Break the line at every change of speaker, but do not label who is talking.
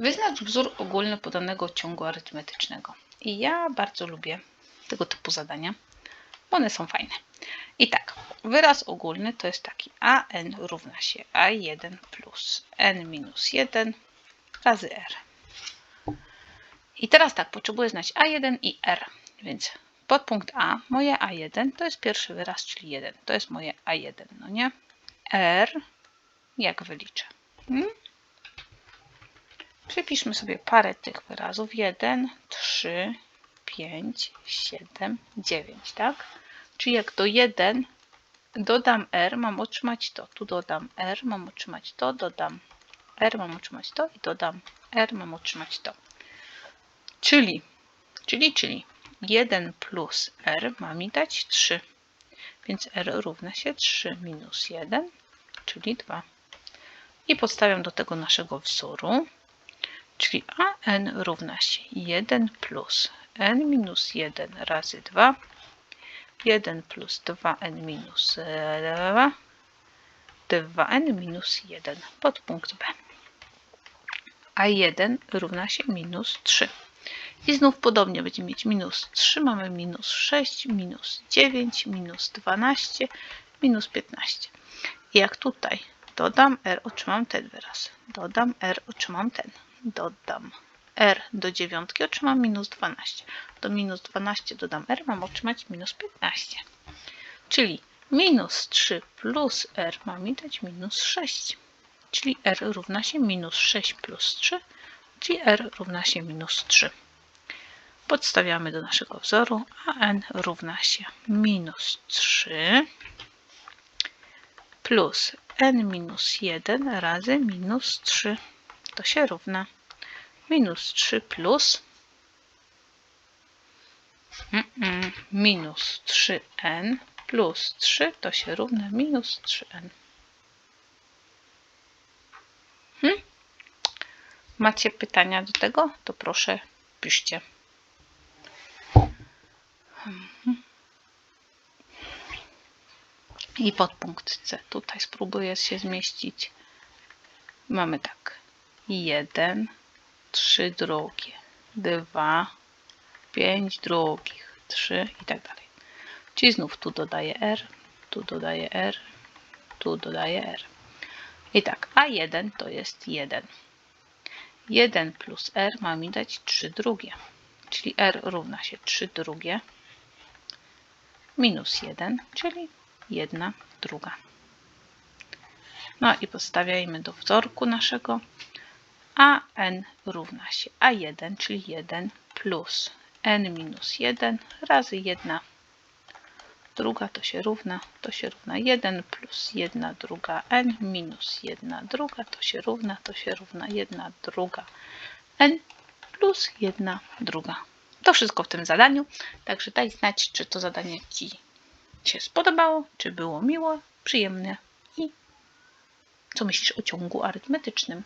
Wyznacz wzór ogólny podanego ciągu arytmetycznego. I ja bardzo lubię tego typu zadania, one są fajne. I tak, wyraz ogólny to jest taki an równa się a1 plus n minus 1 razy r. I teraz tak, potrzebuję znać a1 i r, więc podpunkt a, moje a1 to jest pierwszy wyraz, czyli 1. To jest moje a1, no nie? r, jak wyliczę? Hmm? Przypiszmy sobie parę tych wyrazów. 1, 3, 5, 7, 9, tak? Czyli jak do 1 dodam r, mam otrzymać to. Tu dodam r, mam otrzymać to, dodam r, mam otrzymać to i dodam r, mam otrzymać to. Czyli, czyli, czyli 1 plus r ma mi dać 3. Więc r równa się 3 minus 1, czyli 2. I podstawiam do tego naszego wzoru, czyli an równa się 1 plus n minus 1 razy 2, 1 plus 2n minus 2, 2n minus 1 podpunkt B. A 1 równa się minus 3. I znów podobnie będziemy mieć minus 3, mamy minus 6, minus 9, minus 12, minus 15. I jak tutaj dodam r, otrzymam ten wyraz. Dodam r, otrzymam ten. Dodam r do dziewiątki, otrzymam minus 12. Do minus 12 dodam r, mam otrzymać minus 15. Czyli minus 3 plus r ma mi dać minus 6. Czyli r równa się minus 6 plus 3, czyli r równa się minus 3. Podstawiamy do naszego wzoru, a n równa się minus 3 plus n minus 1 razy minus 3. To się równa minus 3 plus minus 3n plus 3 to się równa minus 3n. Hmm? Macie pytania do tego? To proszę piszcie. I podpunkt C. Tutaj spróbuję się zmieścić. Mamy tak. 1, 3 drugie, 2, 5 drugich, 3 i tak dalej. Czyli znów tu dodaję R, tu dodaję R, tu dodaję R. I tak, A1 to jest 1. 1 plus R ma mi dać 3 drugie. Czyli R równa się 3 drugie minus 1, czyli 1 druga. No i podstawiajmy do wzorku naszego a n równa się a1, czyli 1 plus n minus 1 razy 1 druga to się równa, to się równa 1 plus 1 druga n minus 1 druga to się równa, to się równa 1 druga n plus 1 druga. To wszystko w tym zadaniu, także daj znać, czy to zadanie Ci się spodobało, czy było miło, przyjemne i co myślisz o ciągu arytmetycznym.